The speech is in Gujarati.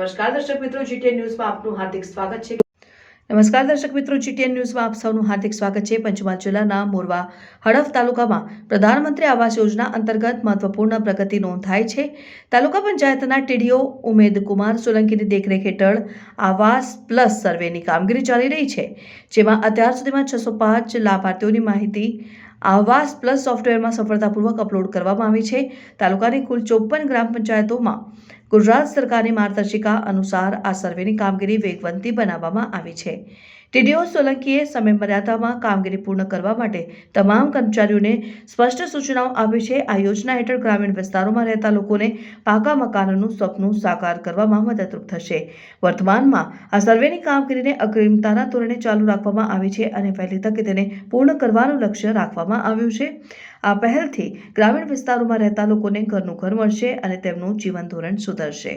નમસ્કાર દર્શક મિત્રો જીટીએન ન્યૂઝમાં આપનું હાર્દિક સ્વાગત છે. નમસ્કાર દર્શક મિત્રો જીટીએન ન્યૂઝમાં આપ સૌનું હાર્દિક સ્વાગત છે. પંચમહાલ જિલ્લાના મોરવા હડફ તાલુકામાં પ્રધાનમંત્રી આવાસ યોજના અંતર્ગત મહત્વપૂર્ણ પ્રગતિ નોંધાય છે. તાલુકા પંચાયતના ટીડીઓ ઉમેદ કુમાર સોલંકીની દેખરેખ હેઠળ આવાસ પ્લસ સર્વેની કામગીરી ચાલી રહી છે, જેમાં અત્યાર સુધીમાં છસો પાંચ લાભાર્થીઓની માહિતી આવાસ પ્લસ સોફ્ટવેરમાં સફળતાપૂર્વક અપલોડ કરવામાં આવી છે. તાલુકાની કુલ ચોપન ગ્રામ પંચાયતોમાં ગુજરાત સરકારની માર્ગદર્શિકા અનુસાર આ સર્વેની કામગીરી વેગવંતી બનાવવામાં આવી છે. ટીડીઓ સોલંકીએ સમયમર્યાદામાં કામગીરી પૂર્ણ કરવા માટે તમામ કર્મચારીઓને સ્પષ્ટ સૂચનાઓ આપી છે. આ યોજના હેઠળ ગ્રામીણ વિસ્તારોમાં રહેતા લોકોને પાકા મકાનોનું સપનું સાકાર કરવામાં મદદરૂપ થશે. વર્તમાનમાં આ સર્વેની કામગીરીને અગ્રિમતાના ધોરણે ચાલુ રાખવામાં આવી છે અને વહેલી તકે તેને પૂર્ણ કરવાનું લક્ષ્ય રાખવામાં આવ્યું છે. આ પહેલથી ગ્રામીણ વિસ્તારોમાં રહેતા લોકોને ઘરનું ઘર મળશે અને તેમનું જીવન ધોરણ સુધરશે.